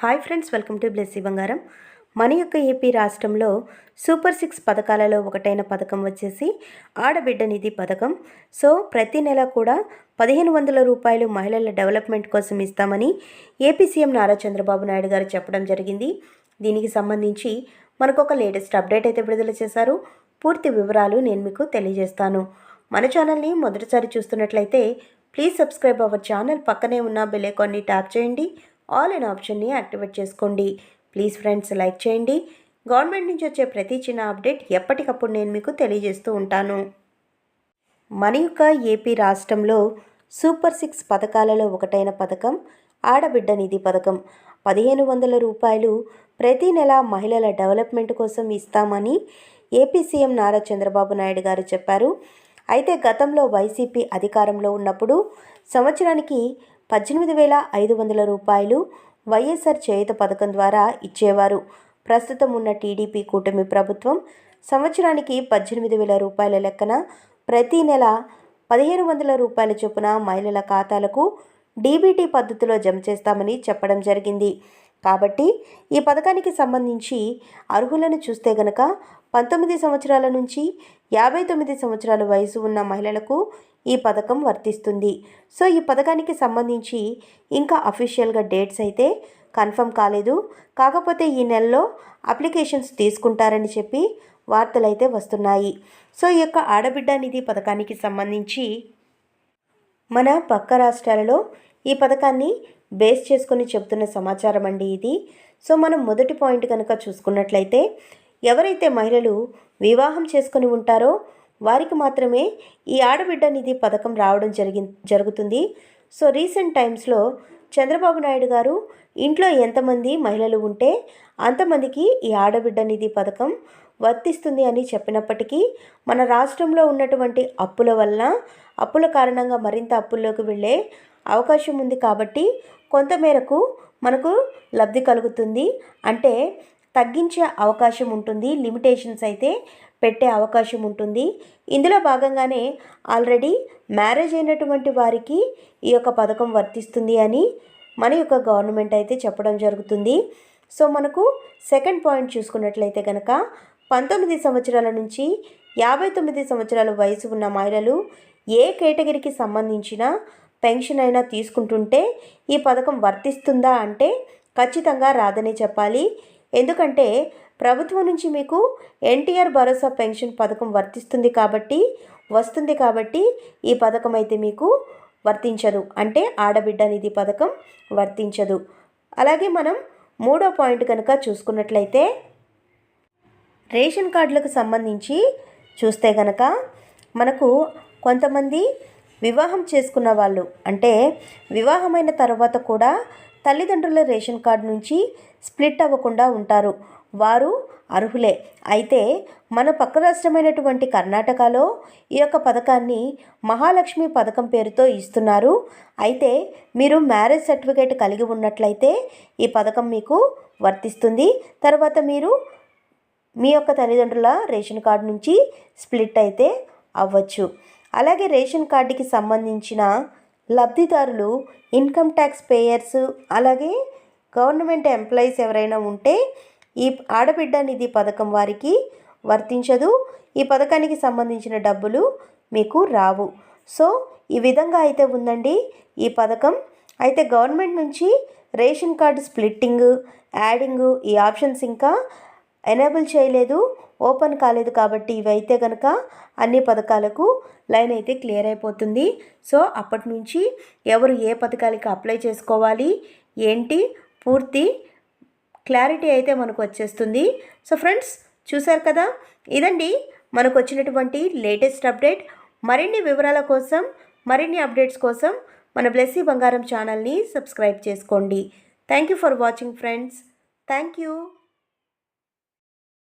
Hi friends welcome to Blessy Bangaram. మన యొక్క AP రాష్ట్రంలో సూపర్ సిక్స్ పథకాలలో ఒకటైన పథకం వచ్చేసి ఆడబిడ్డ నిధి పథకం. సో ప్రతి నెల కూడా పదిహేను వందల రూపాయలు మహిళల డెవలప్మెంట్ కోసం ఇస్తామని ఏపీ సీఎం నారా చంద్రబాబు నాయుడు గారు చెప్పడం జరిగింది. దీనికి సంబంధించి మనకు ఒక లేటెస్ట్ అప్డేట్ అయితే విడుదల చేశారు. పూర్తి వివరాలు నేను మీకు తెలియజేస్తాను. మన ఛానల్ని మొదటిసారి చూస్తున్నట్లయితే ప్లీజ్ సబ్స్క్రైబ్ అవర్ ఛానల్. పక్కనే ఉన్న బెల్ ఐకాన్ని ట్యాప్ చేయండి. ఆల్ ఇన్ ఆప్షన్ని యాక్టివేట్ చేసుకోండి. ప్లీజ్ ఫ్రెండ్స్ లైక్ చేయండి. గవర్నమెంట్ నుంచి వచ్చే ప్రతి చిన్న అప్డేట్ ఎప్పటికప్పుడు నేను మీకు తెలియజేస్తూ ఉంటాను. మన యొక్క ఏపీ రాష్ట్రంలో సూపర్ సిక్స్ పథకాలలో ఒకటైన పథకం ఆడబిడ్డ నిధి పథకం. పదిహేను వందల రూపాయలు ప్రతి నెల మహిళల డెవలప్మెంట్ కోసం ఇస్తామని ఏపీ సీఎం నారా చంద్రబాబు నాయుడు గారు చెప్పారు. అయితే గతంలో వైసీపీ అధికారంలో ఉన్నప్పుడు సంవత్సరానికి పద్దెనిమిది వేల ఐదు వందల రూపాయలు వైఎస్ఆర్ చేయుత పథకం ద్వారా ఇచ్చేవారు. ప్రస్తుతం ఉన్న టీడీపీ కూటమి ప్రభుత్వం సంవత్సరానికి పద్దెనిమిది వేల రూపాయల లెక్కన ప్రతి నెల పదిహేను వందల రూపాయల చొప్పున మహిళల ఖాతాలకు డీబీటీ పద్ధతిలో జమ చేస్తామని చెప్పడం జరిగింది. కాబట్టి ఈ పథకానికి సంబంధించి అర్హులను చూస్తే గనక పంతొమ్మిది సంవత్సరాల నుంచి యాభై తొమ్మిది సంవత్సరాల వయసు ఉన్న మహిళలకు ఈ పథకం వర్తిస్తుంది. సో ఈ పథకానికి సంబంధించి ఇంకా అఫీషియల్గా డేట్స్ అయితే కన్ఫర్మ్ కాలేదు. కాకపోతే ఈ నెలలో అప్లికేషన్స్ తీసుకుంటారని చెప్పి వార్తలైతే వస్తున్నాయి. సో ఈ యొక్క ఆడబిడ్డ నిధి పథకానికి సంబంధించి మన పక్క రాష్ట్రాలలో ఈ పథకాన్ని బేస్ చేసుకొని చెబుతున్న సమాచారం అండి ఇది. సో మనం మొదటి పాయింట్ కనుక చూసుకున్నట్లయితే ఎవరైతే మహిళలు వివాహం చేసుకొని ఉంటారో వారికి మాత్రమే ఈ ఆడబిడ్డ నిధి పథకం రావడం జరిగి జరుగుతుంది. సో రీసెంట్ టైమ్స్లో చంద్రబాబు నాయుడు గారు ఇంట్లో ఎంతమంది మహిళలు ఉంటే అంతమందికి ఈ ఆడబిడ్డ నిధి పథకం వర్తిస్తుంది అని చెప్పినప్పటికీ మన రాష్ట్రంలో ఉన్నటువంటి అప్పుల వల్ల అప్పుల కారణంగా మరింత అప్పుల్లోకి వెళ్ళే అవకాశం ఉంది కాబట్టి కొంతమేరకు మనకు లబ్ధి కలుగుతుంది. అంటే తగ్గించే అవకాశం ఉంటుంది. లిమిటేషన్స్ అయితే పెట్టే అవకాశం ఉంటుంది. ఇందులో భాగంగానే ఆల్రెడీ మ్యారేజ్ అయినటువంటి వారికి ఈ యొక్క పథకం వర్తిస్తుంది అని మన యొక్క గవర్నమెంట్ అయితే చెప్పడం జరుగుతుంది. సో మనకు సెకండ్ పాయింట్ చూసుకున్నట్లయితే కనుక పంతొమ్మిది సంవత్సరాల నుంచి యాభై తొమ్మిది సంవత్సరాల వయసు ఉన్న మహిళలు ఏ కేటగిరీకి సంబంధించిన పెన్షన్ అయినా తీసుకుంటుంటే ఈ పథకం వర్తిస్తుందా అంటే ఖచ్చితంగా రాదని చెప్పాలి. ఎందుకంటే ప్రభుత్వం నుంచి మీకు ఎన్టీఆర్ భరోసా పెన్షన్ పథకం వర్తిస్తుంది కాబట్టి వస్తుంది కాబట్టి ఈ పథకం అయితే మీకు వర్తించదు. అంటే ఆడబిడ్డ నిధి పథకం వర్తించదు. అలాగే మనం మూడో పాయింట్ కనుక చూసుకున్నట్లయితే రేషన్ కార్డులకు సంబంధించి చూస్తే కనుక మనకు కొంతమంది వివాహం చేసుకున్న వాళ్ళు అంటే వివాహమైన తర్వాత కూడా తల్లిదండ్రుల రేషన్ కార్డు నుంచి స్ప్లిట్ అవ్వకుండా ఉంటారు. వారు అర్హులే. అయితే మన పక్క రాష్ట్రమైనటువంటి కర్ణాటకలో ఈ యొక్క పథకాన్ని మహాలక్ష్మి పథకం పేరుతో ఇస్తున్నారు. అయితే మీరు మ్యారేజ్ సర్టిఫికేట్ కలిగి ఉన్నట్లయితే ఈ పథకం మీకు వర్తిస్తుంది. తర్వాత మీరు మీ యొక్క తల్లిదండ్రుల రేషన్ కార్డు నుంచి స్ప్లిట్ అయితే అవ్వచ్చు. అలాగే రేషన్ కార్డుకి సంబంధించిన లబ్ధిదారులు ఇన్కమ్ ట్యాక్స్ పేయర్స్ అలాగే గవర్నమెంట్ ఎంప్లాయీస్ ఎవరైనా ఉంటే ఈ ఆడబిడ్డ నిధి పథకం వారికి వర్తించదు. ఈ పథకానికి సంబంధించిన డబ్బులు మీకు రావు. సో ఈ విధంగా అయితే ఉందండి ఈ పథకం. అయితే గవర్నమెంట్ నుంచి రేషన్ కార్డు స్ప్లిట్టింగ్ యాడింగ్ ఈ ఆప్షన్స్ ఇంకా ఎనేబుల్ చేయలేదు ఓపెన్ కాలేదు కాబట్టి ఇవైతే కనుక అన్ని పథకాలకు లైన్ అయితే క్లియర్ అయిపోతుంది. సో అప్పటి నుంచి ఎవరు ఏ పథకాలకి అప్లై చేసుకోవాలి ఏంటి పూర్తి క్లారిటీ అయితే మనకు వచ్చేస్తుంది. సో ఫ్రెండ్స్ చూసారు కదా? ఇదండి మనకు వచ్చినటువంటి లేటెస్ట్ అప్డేట్. మరిన్ని వివరాల కోసం మరిన్ని అప్డేట్స్ కోసం మన బ్లెస్సీ బంగారం ఛానల్ని సబ్స్క్రైబ్ చేసుకోండి. Thank you for watching friends. Thank you.